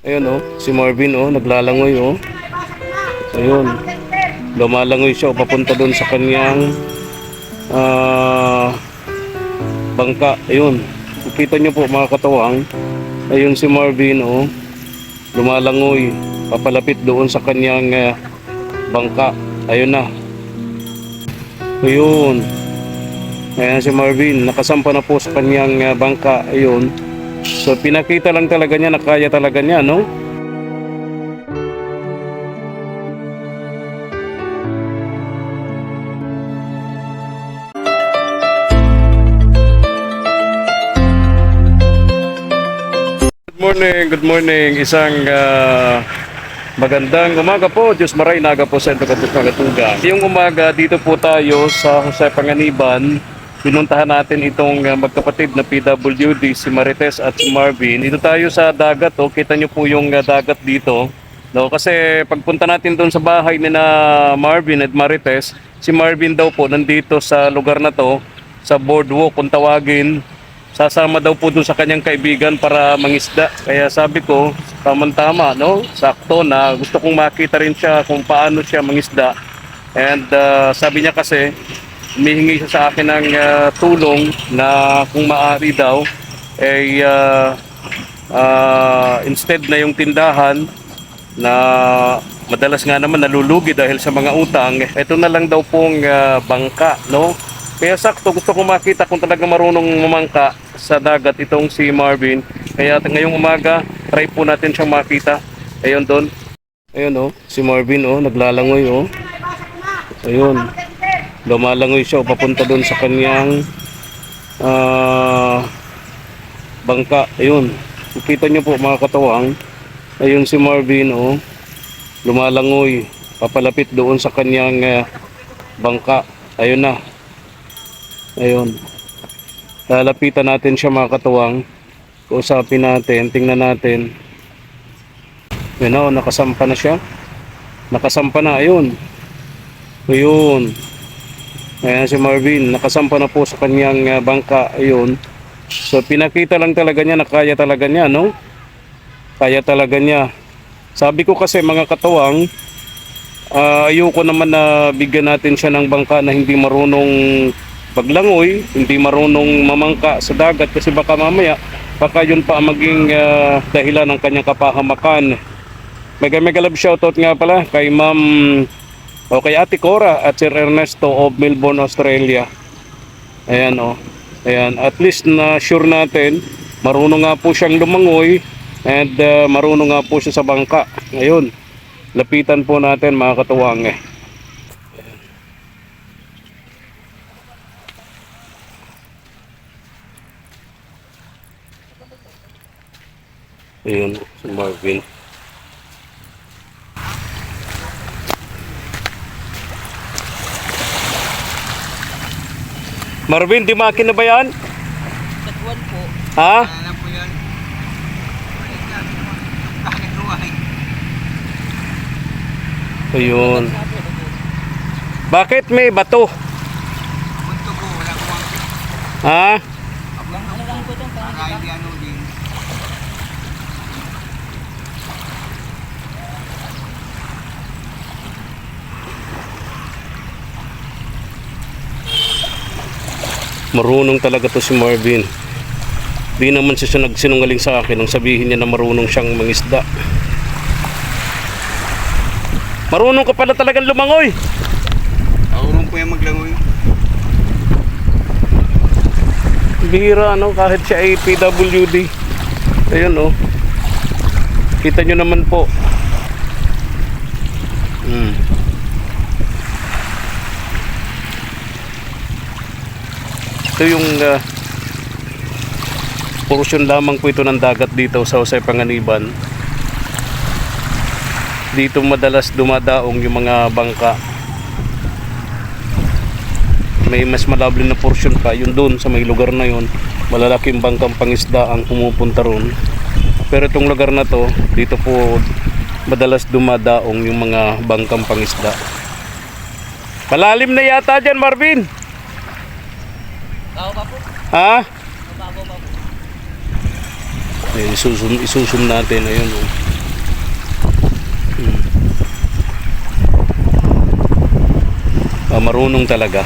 Ayun oh, si Marvin oh, naglalangoy oh. Ayun. Lumalangoy siya oh, papunta doon sa kanyang ah bangka. Ayun. Kita niyo po mga katawang. Ayun si Marvin oh. Lumalangoy papalapit doon sa kanyang ah, bangka. Ayun na. Ayun. Ayan si Marvin, nakasampa na po sa kanyang ah, bangka. Ayun. So pinakita lang talaga niya na kaya talaga niya, no? Good morning, good morning. Isang ah, magandang umaga po. Diyos maray naga po sa Entokatus Magatuga. Yung umaga, dito po tayo sa Jose Panganiban. Pinuntahan natin itong ah, magkapatid na PWD, si Marites at si Marvin. Dito tayo sa dagat, oh. kita nyo po yung ah, dagat dito. No, kasi pagpunta natin doon sa bahay ni na Marvin at Marites, si Marvin daw po nandito sa lugar na to, sa boardwalk kung tawagin, sasama daw po doon sa kanyang kaibigan para mangisda. Kaya sabi ko, tamang-tama, no? Sakto na gusto kong makita rin siya kung paano siya mangisda. And uh, sabi niya kasi, humihingi siya sa akin ng uh, tulong na kung maaari daw, ay uh, uh, instead na yung tindahan na madalas nga naman nalulugi dahil sa mga utang, ito na lang daw pong uh, bangka, no? Kaya sakto gusto ko makita kung talaga marunong mamangka sa dagat itong si Marvin. Kaya ngayong umaga, try po natin siyang makita. Ayun doon. Ayun oh, si Marvin oh, naglalangoy oh. Ayun. Lumalangoy siya papunta doon sa kanyang ah, bangka. Ayun. Kita niyo po mga katawang. Ayun si Marvin oh. Lumalangoy papalapit doon sa kanyang ah, bangka. Ayun na. Ayun. Lalapitan natin siya mga katuwang. Kausapin natin, tingnan natin. Yun na, oh, nakasampa na siya. Nakasampa na, ayun. Ayun. Ayan si Marvin, nakasampa na po sa kanyang ah, bangka, ayun. So pinakita lang talaga niya na kaya talaga niya, no? Kaya talaga niya. Sabi ko kasi mga katuwang, ah, ayoko naman na bigyan natin siya ng bangka na hindi marunong paglangoy, hindi marunong mamangka sa dagat kasi baka mamaya baka yun pa maging ah, dahilan ng kanyang kapahamakan. Mega mega love shoutout nga pala kay Ma'am o kay Ate Cora at Sir Ernesto of Melbourne, Australia. Ayan o. Ayan, at least na sure natin marunong nga po siyang lumangoy and ah, marunong nga po siya sa bangka. Ayun. Lapitan po natin mga katuwang eh. Ayun, si Marvin. Marvin, di makin na ba yan? Katuan po. Ha? Ano po ruway? Ayun. Bakit may bato? Punto po, wala ang Ha? Ano lang po itong Para hindi ano din. Marunong talaga to si Marvin. Di naman siya nagsinungaling sa akin nung sabihin niya na marunong siyang mangisda. Marunong ka pala talagang lumangoy. Marunong po yan maglangoy. Bihira ano, kahit siya ay PWD. Ayun oh. Kita nyo naman po. Hmm. Ito yung uh, portion lamang po ito ng dagat dito sa Jose Panganiban. Dito madalas dumadaong yung mga bangka may mas malabli na portion pa yun doon sa may lugar na yun malalaking bangkang pangisda ang pumupunta roon pero itong lugar na to dito po madalas dumadaong yung mga bangkang pangisda malalim na yata dyan Marvin. Ha? Mababaw isusum, isusum natin. Ayun. Oh. Hmm. Ah, marunong talaga.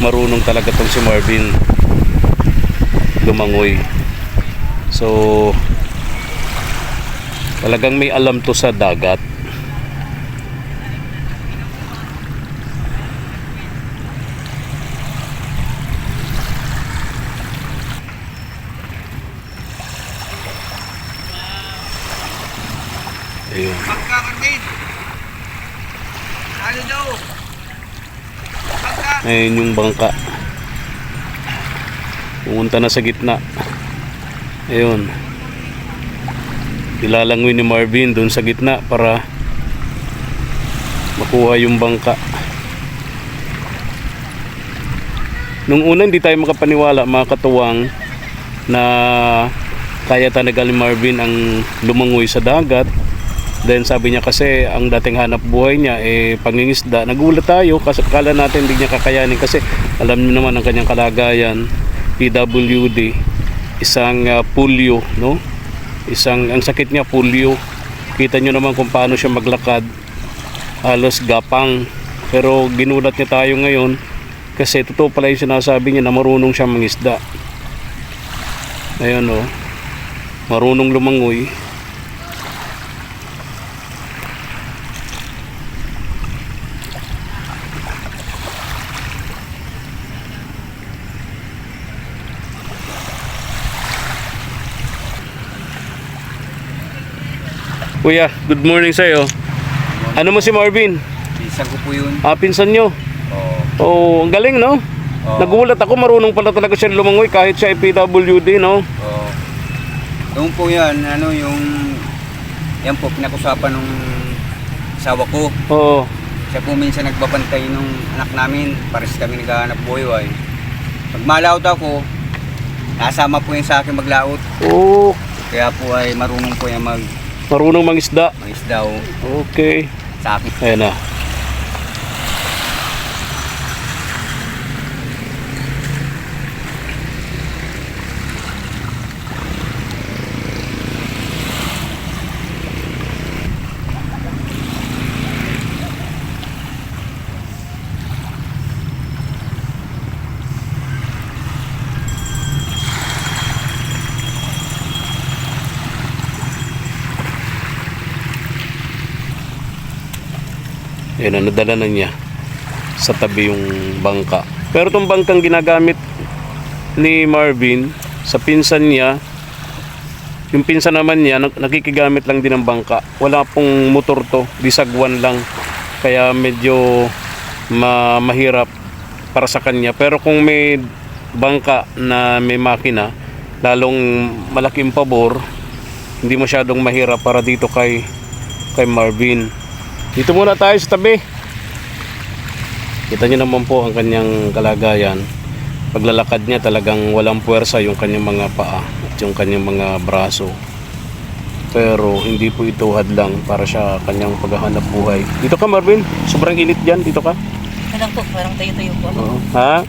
Marunong talaga tong si Marvin lumangoy. So, talagang may alam to sa dagat. Ayun yung bangka. Pumunta na sa gitna. Ayun. Ilalangoy ni Marvin doon sa gitna para makuha yung bangka. Nung una hindi tayo makapaniwala mga katuwang na kaya talaga ni Marvin ang lumangoy sa dagat. Then sabi niya kasi ang dating hanap buhay niya eh pangingisda. Nagulat tayo kasi kala natin hindi niya kakayanin kasi alam niyo naman ang kanyang kalagayan. PWD, isang uh, polio, no? Isang ang sakit niya polio. Kita niyo naman kung paano siya maglakad. Halos gapang. Pero ginulat niya tayo ngayon kasi totoo pala yung sinasabi niya na marunong siya mangisda. Ayun oh. Marunong lumangoy. Kuya, good morning sa'yo. Ano mo si Marvin? Isa ko po yun. Ah, pinsan nyo. Oo. Oh, ang galing, no? Oo. Nagulat ako, marunong pala talaga siya lumangoy kahit siya ay PWD, no? Oo. Yung po yan, ano yung... Yan po, pinakusapan nung asawa ko. Oo. Siya po minsan nagbabantay nung anak namin. Pares kami naghahanap buhay. Pag malaot ako, nasama po yan sa akin maglaot. Oh, Kaya po ay marunong po yan mag marunong mangisda. mangisda o Okay. sa akin. Ayan na. Ayan na, nadala na niya sa tabi yung bangka. Pero itong bangkang ginagamit ni Marvin sa pinsan niya, yung pinsan naman niya, nak- nakikigamit lang din ng bangka. Wala pong motor to, disagwan lang. Kaya medyo ma mahirap para sa kanya. Pero kung may bangka na may makina, lalong malaking pabor, hindi masyadong mahirap para dito kay kay Marvin. Dito muna tayo sa tabi. Kita niyo naman po ang kanyang kalagayan. Paglalakad niya talagang walang puwersa yung kanyang mga paa at yung kanyang mga braso. Pero hindi po ito hadlang para sa kanyang paghahanap buhay. Dito ka Marvin, sobrang init diyan. Dito ka. Lang po, parang tayo-tayo po. Oo. Ha?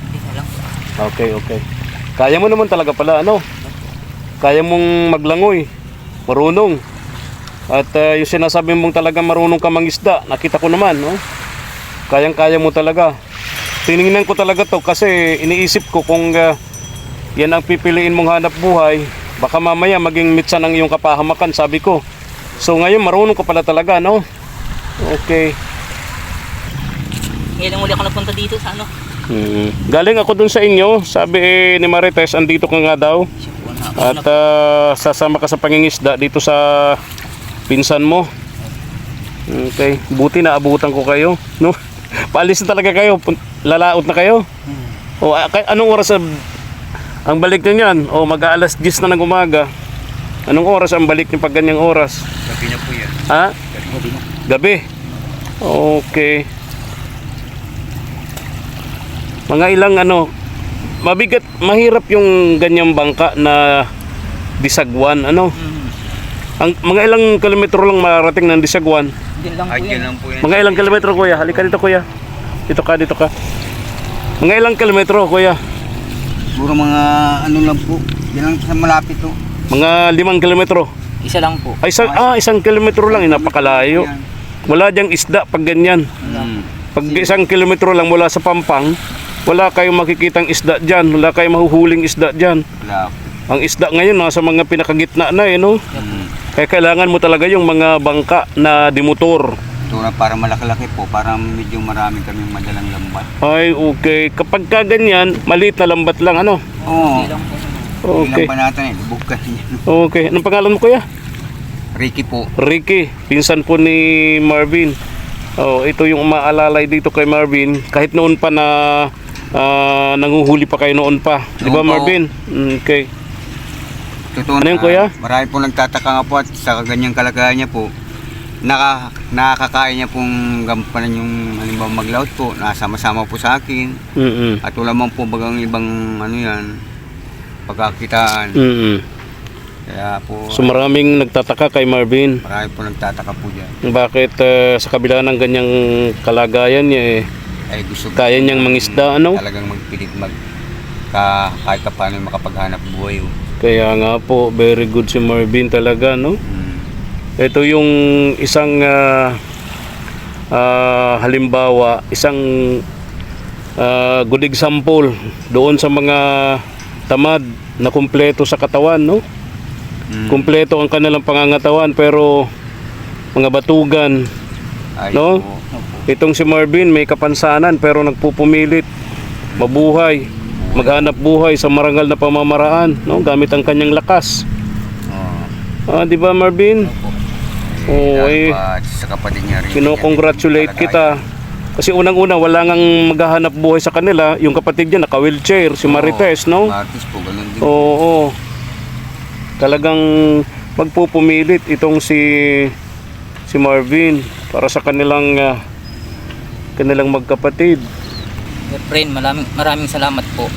Okay, okay. Kaya mo naman talaga pala, ano? Kaya mong maglangoy. Marunong. At uh, yung sinasabi mong talaga marunong ka mangisda, nakita ko naman, no? Kayang-kaya mo talaga. Tiningnan ko talaga to kasi iniisip ko kung uh, yan ang pipiliin mong hanap buhay, baka mamaya maging mitsan ang iyong kapahamakan, sabi ko. So ngayon marunong ka pala talaga, no? Okay. Ngayon lang uli ako napunta dito sa ano. Hmm. Galing ako dun sa inyo, sabi eh, ni Marites, andito ka nga daw. At ah, sasama ka sa pangingisda dito sa pinsan mo. Okay, buti na abutan ko kayo, no? Paalis na talaga kayo, lalaot na kayo. O ah, anong oras ang, ang balik niyo niyan? O mag-aalas 10 na ng umaga. Anong oras ang balik niyo pag ganyang oras? Sabi niya po yan. Ha? Gabi na. Gabi. Okay. Mga ilang ano, mabigat, mahirap yung ganyang bangka na disagwan, ano? Ang mga ilang kilometro lang marating ng disagwan. Diyan lang po Ay, yan. yan lang po yan. Mga ilang kilometro, kuya. Halika dito, kuya. Dito ka, dito ka. Mga ilang kilometro, kuya. Siguro mga ano lang po. Yan lang sa malapit to. Mga limang kilometro. Isa lang po. Ay, isang, ah, isang kilometro lang, eh, napakalayo. Wala diyang isda pag ganyan. Hmm. Pag isang kilometro lang mula sa Pampang, wala kayong makikitang isda dyan. Wala kayong mahuhuling isda dyan. Wala po. Ang isda ngayon nasa mga pinakagitna na eh, no? Mm. Kaya kailangan mo talaga yung mga bangka na dimotor. Ito na para malaki-laki po, para medyo marami kaming madalang lambat. Ay, okay. Kapag ka ganyan, maliit na lambat lang, ano? Oo. Po. Okay. Ilang pa natin eh, lubog ka niya. Okay. Anong pangalan mo, kuya? Ricky po. Ricky, pinsan po ni Marvin. Oh, ito yung umaalalay dito kay Marvin. Kahit noon pa na ah, nanguhuli pa kayo noon pa. Di ba, Marvin? Mm, Okay. Totoo Ano yun, na, kuya? Marami po nagtataka nga po at sa ganyang kalagayan niya po, naka, nakakakain niya pong gampanan yung halimbawa maglaot po, nasama-sama po sa akin. Mm-mm. At wala man po bagang ibang ano yan, pagkakitaan. Mm-mm. Kaya po, So maraming nagtataka kay Marvin. marami po nagtataka po dyan. Bakit ah, sa kabila ng ganyang kalagayan niya eh, Ay gusto ko Kaya niyang mangisda, ano? Talagang magpilit mag ka, kahit pa paano makapaghanap buhay. oh. Kaya nga po, very good si Marvin talaga, no? Mm. Ito yung isang ah, ah, halimbawa, isang ah, good example doon sa mga tamad na kumpleto sa katawan, no? Mm. Kumpleto ang kanilang pangangatawan pero mga batugan, Ay, no? po. Itong si Marvin may kapansanan pero nagpupumilit mabuhay, maghanap buhay sa marangal na pamamaraan, no? Gamit ang kanyang lakas. Oo. Ah, di ba Marvin? Oo, Lalo eh. Kino-congratulate kita. Kasi unang-una wala ngang maghahanap buhay sa kanila, yung kapatid niya naka-wheelchair, si Marites, no? Marites po, ganun din. Oo. Talagang magpupumilit itong si si Marvin para sa kanilang ah, kanilang magkapatid. Sir Friend, maraming, maraming salamat po.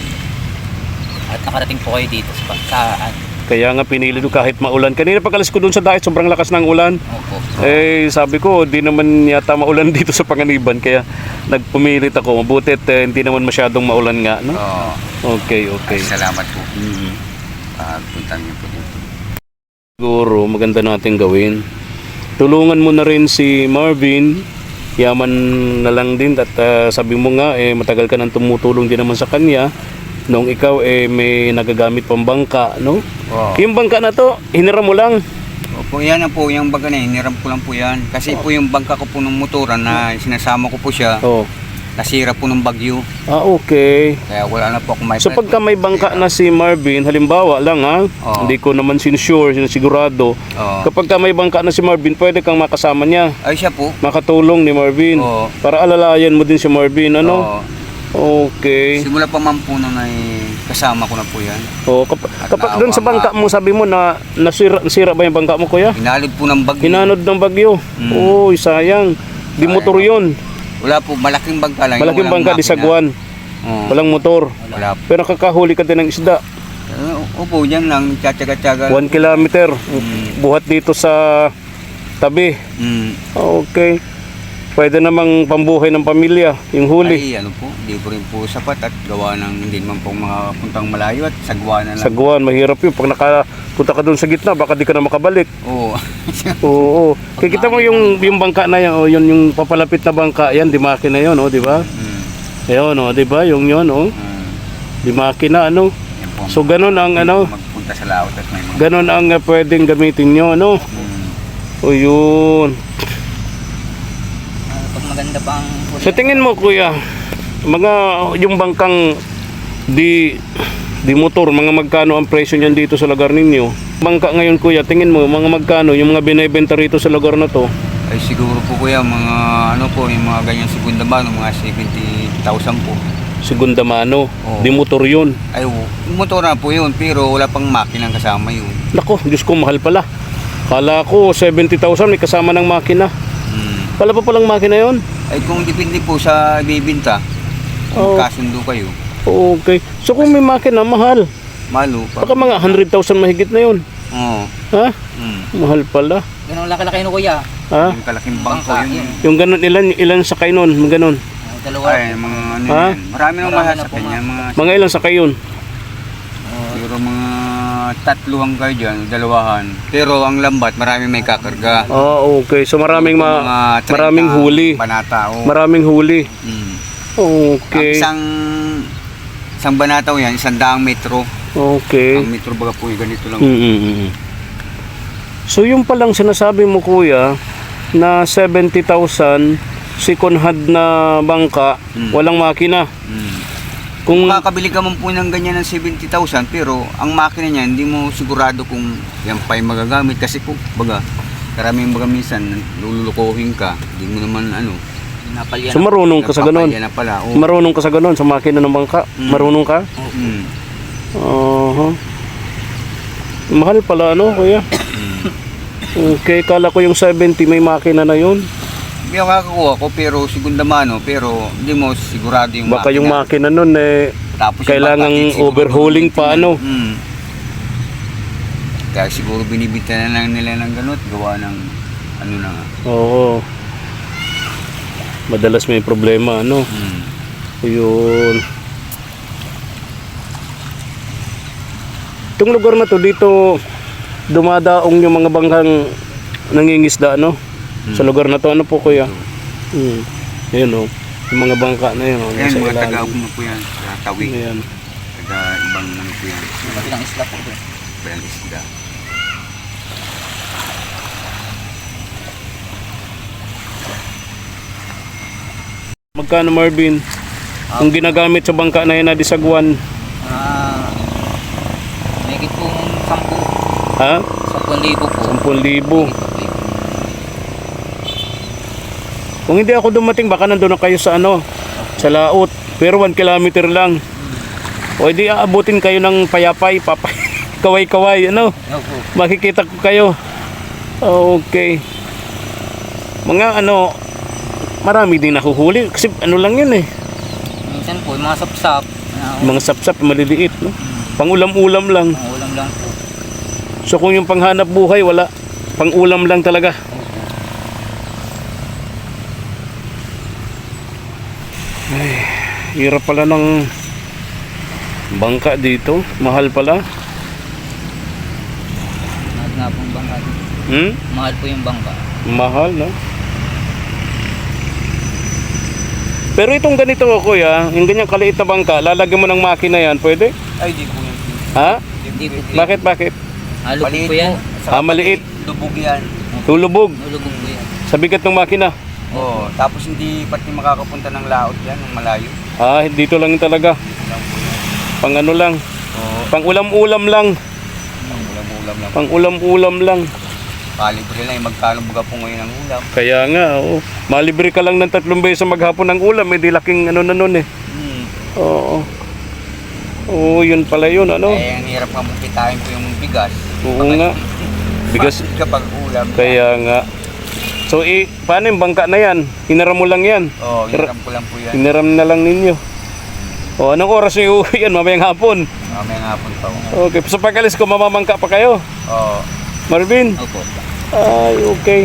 At nakarating po kayo dito sa, sa Kaya nga pinili ko kahit maulan. Kanina pagkalis ko doon sa dahit, sobrang lakas ng ulan. Opo. Eh, sabi ko, di naman yata maulan dito sa Panganiban. Kaya nagpumilit ako. Mabutit, eh, hindi naman masyadong maulan nga, no? Oo. Okay, okay. Salamat po. Mhm. Pagpunta niyo po dito. Siguro, maganda natin gawin. Tulungan mo na rin si Marvin. Yaman na lang din at ah, sabi mo nga eh matagal ka nang tumutulong din naman sa kanya nung ikaw eh may nagagamit pang bangka, no? Oo. Yung bangka na to, hiniram mo lang. Opo, yan na po, yung baga na, hiniram ko lang po yan. Kasi po yung bangka ko po ng motoran na sinasama ko po siya, Oh. Nasira po ng bagyo. Ah, okay. Kaya wala na po ako may So pagka may bangka na si Marvin, halimbawa lang ha, Oo. hindi ko naman sinsure, sinasigurado. Oo. Kapag ka may bangka na si Marvin, pwede kang makasama niya. Ay siya po. Makatulong ni Marvin. Oo. Para alalayan mo din si Marvin, ano? Oo. Okay. Simula pa man po nung ay kasama ko na po yan. Oh, kap- At kapag doon sa naawa bangka nga mo, sabi mo na nasira, nasira ba yung bangka mo, kuya? Hinalid po ng bagyo. Hinanod ng bagyo. Mm. Uy, sayang. Di Sayang. motor yun. Wala po, malaking bangka lang. Malaking bangka, di makina. sagwan. Oo. Walang motor. Wala po. Pero kakahuli ka din ng isda. Uh, opo, yan lang. Tiyatsaga-tsaga. One kilometer. Mm. Buhat dito sa tabi. Mm. Okay. Pwede namang pambuhay ng pamilya, yung huli. Ay, ano po, di po rin po sapat at gawa ng hindi naman pong mga puntang malayo at sagwa na lang. Sagwan, mahirap yun. Pag nakapunta ka doon sa gitna, baka di ka na makabalik. Oo. Oo. Kaya kita mo yung, yung bangka na yan, oh, yun, yung papalapit na bangka, yan, di makina yun, oh, di ba? mm. Ayun, oh, di ba? Yung yun, oh. Mm. Di makina, ano. Yan po. So, ganun ang, ano, Magpunta sa laot at may mga... ganun ang uh, pwedeng gamitin nyo, ano. Mm. O yun. Maganda pa ang huli. Sa tingin mo, kuya, mga, yung bangkang di, di motor, mga magkano ang presyo niyan dito sa lugar ninyo? Bangka ngayon, kuya, tingin mo, mga magkano, yung mga binibenta rito sa lugar na to? Ay siguro po kuya, mga ano po, yung mga ganyan segunda ba, mga 70,000 po. Segunda mano, Oo. di motor yun. Ay, motor na po yun, pero wala pang makinang kasama yun. Nako, Diyos ko, mahal pala. Kala ko, 70,000 may kasama ng makina. Wala pa palang makina yon? Ay kung depende po sa ibibinta, Oo. kung kasundo kayo, Okay. So kung may makina, mahal. malo pa. Baka mga 100,000 mahigit na yun. Oo. Ha? Mm. Mahal pala. Ganun laki-laki no kuya. Ha? Yung kalaking bangko Bangka, yun. yun. Yung ganun, ilan, ilan sakay nun? Mga ganun. Ah, dalawa. Ay, mga ano Ha? yan. Marami nang Marami na mahal sa po, kanya. Mga, Mga ilan sakay yun? Siguro mga tatlo hanggang dyan, dalawahan. Pero ang lambat, marami may kakarga. Ah, okay. So maraming ma Mga 30 maraming huli. Banata, o. Maraming huli. Mm. Okay. Ang isang, isang banataw yan, isang daang metro. Okay. Ang metro baga po, ganito lang. Mm-mm. So yung palang sinasabi mo kuya na 70,000 second hand na bangka, Mm. walang makina. Mm. Kung Makakabili ka man po ng ganyan ng 70,000 pero ang makina niya hindi mo sigurado kung yan pa yung magagamit kasi po baga karaming baga minsan lulukohin ka hindi mo naman ano Napalyan so marunong ka sa ganun. na pala oh. Marunong ka sa ganun sa makina ng bangka. Mm. Marunong ka? Mm. Aha. Mahal pala ano kuya? Okay, kala ko yung 70 may makina na yun. Hindi ako kakakuha ko pero segunda mano pero hindi mo sigurado yung Baka yung makina. nun eh Tapos yung kailangang bangka, siguro overhauling pa, ano? Mm. Kaya siguro binibita na lang nila ng ganot gawa ng ano na nga. Oo. Madalas may problema ano. Mm. Yun. Itong lugar na to, dito dumadaong yung mga bangkang nangingisda, no? Sa lugar na to, ano po kuya? Hmm. Ayun, oh. Yung mga bangka na yun, oh. Ayan, mga ilalim. taga ano po yan, sa tawi, Ayan. taga ibang ano po yan, Ilang isla po doon. ibang isda. Magkano Marvin? Ang ginagamit sa bangka na yan na disagwan, Ah, may po sampu. ha? Sampun libo po. 10,000. Kung hindi ako dumating, baka nandun na kayo sa ano, sa laot. Pero 1 kilometer lang. O di aabutin kayo ng payapay, papay, kaway-kaway, ano? Makikita ko kayo. Okay. Mga ano, marami din nahuhuli. Kasi ano lang yun eh. Minsan po, yung mga sapsap. Na, Mga sapsap, maliliit. No? Pangulam-ulam lang. Mga ulam lang po. So kung yung panghanap buhay, wala. Pangulam lang talaga. Hirap pala ng bangka dito. Mahal pala. Mahal nga pong bangka. Hmm? Mahal po yung bangka. Mahal, no? Pero itong ganito kuya, yung ganyang kaliit na bangka, lalagyan mo ng makina yan, pwede? Ay, di po yan. Ha? Hindi po. Bakit, bakit? Halo po Maliit po yan. Ah, maliit. Lubog yan. Tulubog. Ulubog po yan. Sa bigat ng makina. Oo, tapos hindi pati makakapunta ng laot yan, ng malayo. Ah, dito lang talaga. Dito lang po yan. Pang ano lang. Oo, Pang ulam-ulam lang. ulam-ulam lang. Pang ulam-ulam lang. Kalibre lang, yung magkano baga po ngayon ang ulam. Kaya nga, oo. Malibre ka lang ng tatlong beses sa maghapon ng ulam. Hindi laking ano na nun eh. Hmm. Oo. Oo, yun pala yun, ano? Eh, ang hirap nga mong kitain po yung bigas. Oo nga. Bigas, kapag ulam? kaya nga. So, eh, paano yung bangka na yan? Hinaram mo lang yan. Oo, oh, hiram ko lang po yan. Hinaram na lang ninyo. O, anong oras yung uuwi yan? Mamayang hapon. Mamaya nga po pa. Oo. Okay, sa pag-alis ko, mamamangka pa kayo. Marvin? Opo. Ay, okay.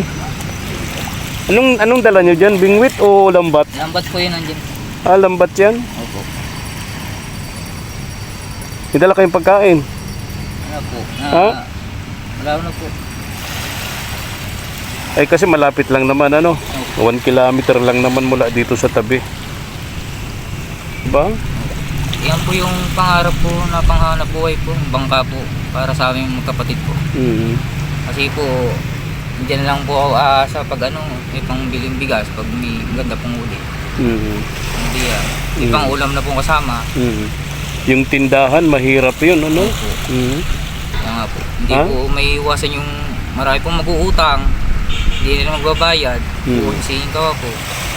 Anong anong dala nyo dyan? Bingwit o lambat? Lambat po yun nandiyan. Ah, lambat yan. Opo. May dala kayong pagkain. Ano po? Na, Ha? Wala na po. Ay kasi malapit lang naman ano. 1 kilometer lang naman mula dito sa tabi. Diba? Yan po yung pangarap po na panghanap buhay po. Bangka po. Para sa aming magkapatid po. Mm. Kasi po, Diyan lang po ako aasa pag ano, may pangbiling bigas pag may ganda pong uli. Mm. Hindi ah. May Mm. pang ulam na pong kasama. Mm. Yung tindahan mahirap 'yun ano? Mm. Kaya nga po. Hindi Ha? po may iwasan yung marami pong mag-uutang. Hindi nila magbabayad. Mm. Mm. Kasi ka po.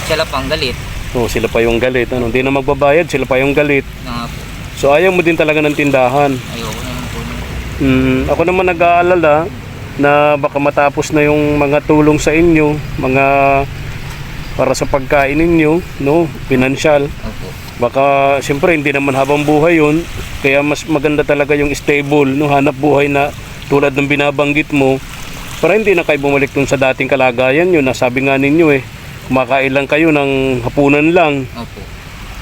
Sila pang galit. Oh, sila pa yung galit ano. Hindi na magbabayad, sila pa yung galit. Po. So ayaw mo din talaga ng tindahan. Ayoko naman po. Mm, ako naman nag-aalala na baka matapos na yung mga tulong sa inyo, mga para sa pagkain ninyo, no, pinansyal. Opo. Baka siyempre hindi naman habang buhay 'yun, kaya mas maganda talaga yung stable, no, hanap buhay na tulad ng binabanggit mo. Para hindi na kayo bumalik dun sa dating kalagayan nyo, nasabi nga ninyo eh, kumakain lang kayo ng hapunan lang, Opo.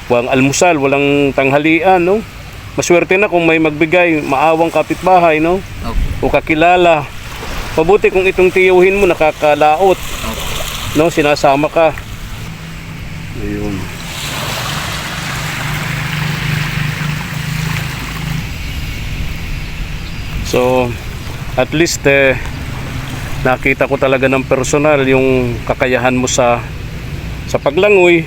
walang almusal, walang tanghalian, no? maswerte na kung may magbigay, maawang kapitbahay, no? Opo. O kakilala. Mabuti kung itong tiyuhin mo nakakalaot, Opo. no? Sinasama ka. Ayun. So, at least eh, nakita ko talaga ng personal yung kakayahan mo sa sa paglangoy,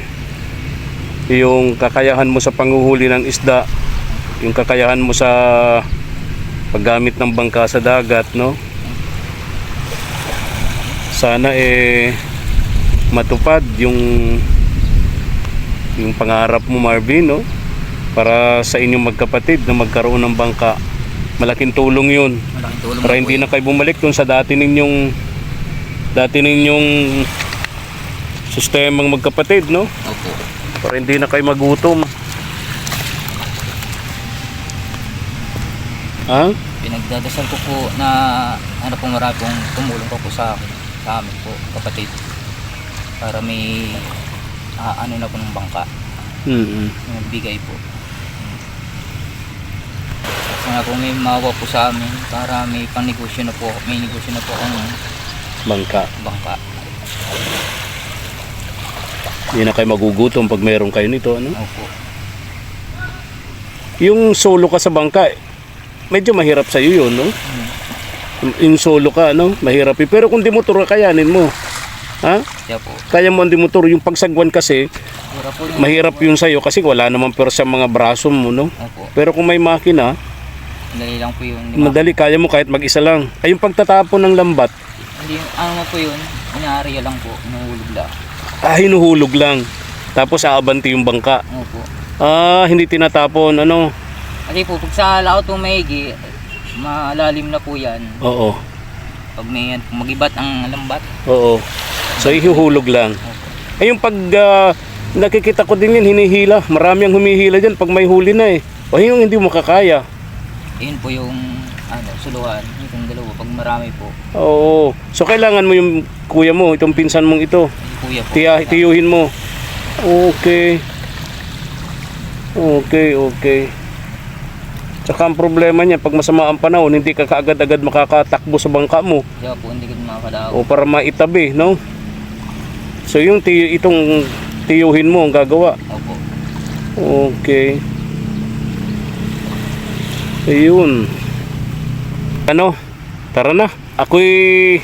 yung kakayahan mo sa panghuhuli ng isda, yung kakayahan mo sa paggamit ng bangka sa dagat, no? Sana eh matupad yung yung pangarap mo Marvin, no? Para sa inyong magkapatid na magkaroon ng bangka. Malaking tulong 'yun. Malaking tulong Para po hindi na kayo bumalik dun sa dati ninyong dati ninyong sistemang magkapatid, no? Opo. Para hindi na kayo magutom. Ha? Pinagdadasal ko po na ano po marami pong tumulong pa po sa sa amin po, kapatid. Para may ah, ano na po ng bangka, Mm. yung bigay po. Sana po may mawa po sa amin para may panegosyo na po, may negosyo na po akong Bangka. bangka. Hindi na kayo magugutom pag meron kayo nito, ano? Opo. Yung solo ka sa bangka, medyo mahirap sa iyo 'yun, no? Yung solo ka, no? Mahirap. eh. Pero kung di motor ka, kayanin mo. Ha? Kaya po, Kaya mo ang di motor. Yung pagsagwan kasi, mahirap yun sa'yo kasi wala naman pero sa mga braso mo, no? Opo. Pero kung may makina, Dali lang po yun. Di ba? madali, kaya mo kahit mag-isa lang. Ay, yung pagtatapon ng lambat, Hindi, ano po yun, inaarya lang po, inuhulog lang. ah, hinuhulog lang. Tapos aabanti yung bangka. Opo. Ah, hindi tinatapon, ano? Kasi po, pag sa laot po maigi, malalim na po yan. Oo, Pag may pag magibat ang lambat. oo. So, ihuhulog lang. Opo. Ay, yung pag ah, nakikita ko din yun, hinihila. Marami ang humihila dyan pag may huli na eh. O yung hindi mo makakaya. Yun po yung ano, suluhan. Yung dalawa, pag marami po. Oo. So, kailangan mo yung kuya mo, itong pinsan mong ito. Yung kuya po. Tiya, tiyuhin mo. Okay. Okay, okay. Tsaka ang problema niya, pag masama ang panahon, hindi ka kaagad-agad makakatakbo sa bangka mo. Kaya po, hindi ko makakalaw. O para maitabi, no? So yung tiyo, itong tiyuhin mo ang gagawa. Opo. Okay. Ayun. Ano? Tara na. Ako'y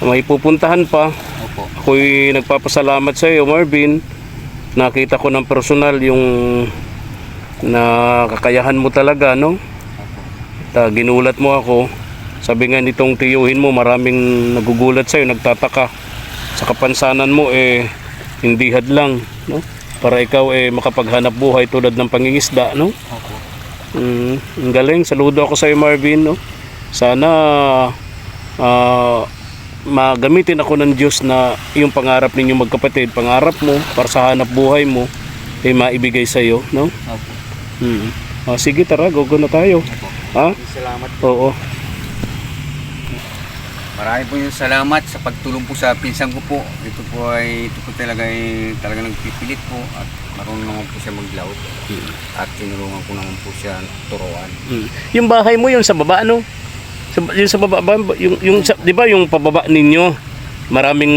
may pupuntahan pa. Opo. Ako'y nagpapasalamat sa iyo, Marvin. Nakita ko ng personal yung na kakayahan mo talaga, no? Ta, ginulat mo ako. Sabi nga nitong tiyuhin mo, maraming nagugulat sa iyo, nagtataka. Sa kapansanan mo eh hindi hadlang, no? Para ikaw eh makapaghanap buhay tulad ng pangingisda, no? Opo. Mm, ang galing. Saludo ako sa iyo, Marvin, no? Sana ah, magamitin ako ng Diyos na yung pangarap ninyo magkapatid, pangarap mo para sa hanap buhay mo ay maibigay sa iyo, no? Opo. Mm. Ah, sige, tara, gogo na tayo. Ha? Salamat. Oo. Marami po yung salamat sa pagtulong po sa pinsan ko po. Ito po ay, ito po talaga ay talaga nagpipilit po at marunong naman po siya maglaot. At tinulungan ko naman po siya turuan. Mm. Yung bahay mo yun sa baba, ano? Sa, yung sa baba ba? Yung, yung sa, di ba yung pababa ninyo? Maraming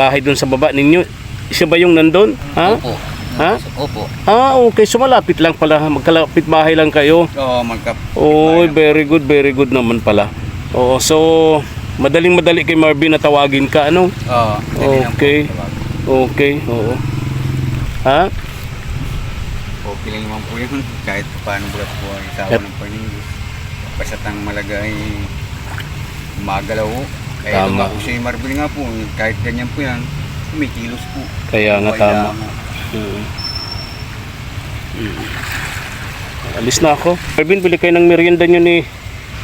bahay doon sa baba ninyo. Siya ba yung nandun? Ha? Opo. Ha? Opo. Ah, okay. So malapit lang pala. Magkalapit bahay lang kayo. Oo, magkap. Oh, very good, very good naman pala. Oo, so madaling madali kay Marvin na tawagin ka, ano? Oo. Okay. Okay, oo. Ha? Lang naman po yun. Kahit paano bulat po ay Yep. ng paningin. Basta't ang malaga ay magalaw po. Kaya Tama. po si Marvin nga po, kahit ganyan po yan, kumikilos po. Kaya nga tama. lang. Mm. Mm. Alis na ako. Marvin, bili kayo ng merienda nyo ni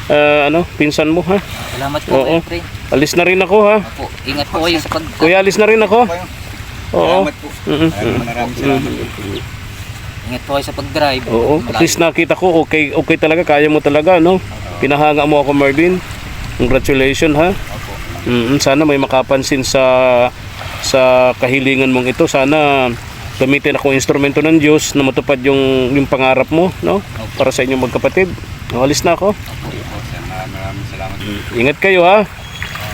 ah, ano, pinsan mo, ha? Salamat po, Oo. pre. Alis na rin ako, ha? Opo. Ingat po kayo sa pag... Kuya, alis na rin ako. Oo. Salamat po. Mm-mm. Maraming maraming salamat. Ingat po kayo sa pag-drive. Oo, at least nakita ko okay okay talaga, kaya mo talaga, no? Pinahanga mo ako, Marvin. Congratulations, ha? Opo. Mm, sana may makapansin sa sa kahilingan mong ito. Sana gamitin akong instrumento ng Diyos na matupad yung, yung pangarap mo, no? Para sa inyong magkapatid. No, alis na ako. Maraming maraming salamat. Ingat kayo ha.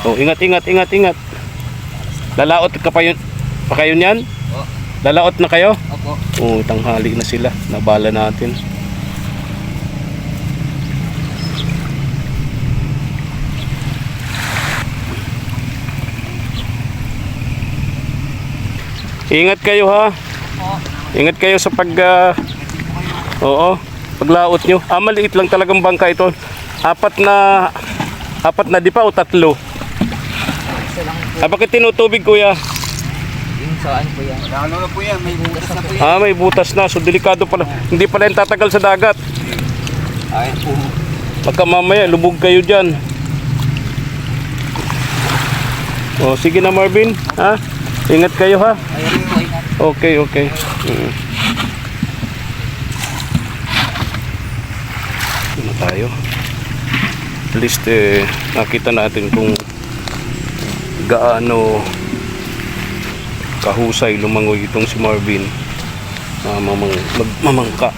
Oh, ingat, ingat, ingat, ingat. Lalaot ka pa yun, pa kayo niyan? Lalaot na kayo? Opo. Oo, tanghali na sila. Nabala natin. Ingat kayo ha. Ingat kayo sa pag ah, Oo, paglaot nyo. Ah, maliit lang talagang bangka ito. Apat na apat na di pa o tatlo. Ah, bakit tinutubig kuya? Yung saan po yan. Ano na po yan? May butas na po yan. Ah, may butas na. So, delikado pala. Hindi pala yung tatagal sa dagat. Ay po. Pagka mamaya, lubog kayo dyan. O, sige na Marvin. Ha? Ingat kayo ha. Ayun po, ingat. Okay, okay. Mm. Ano tayo? At least eh, nakita natin kung gaano kahusay lumangoy itong si Marvin na mamang, magmamangka.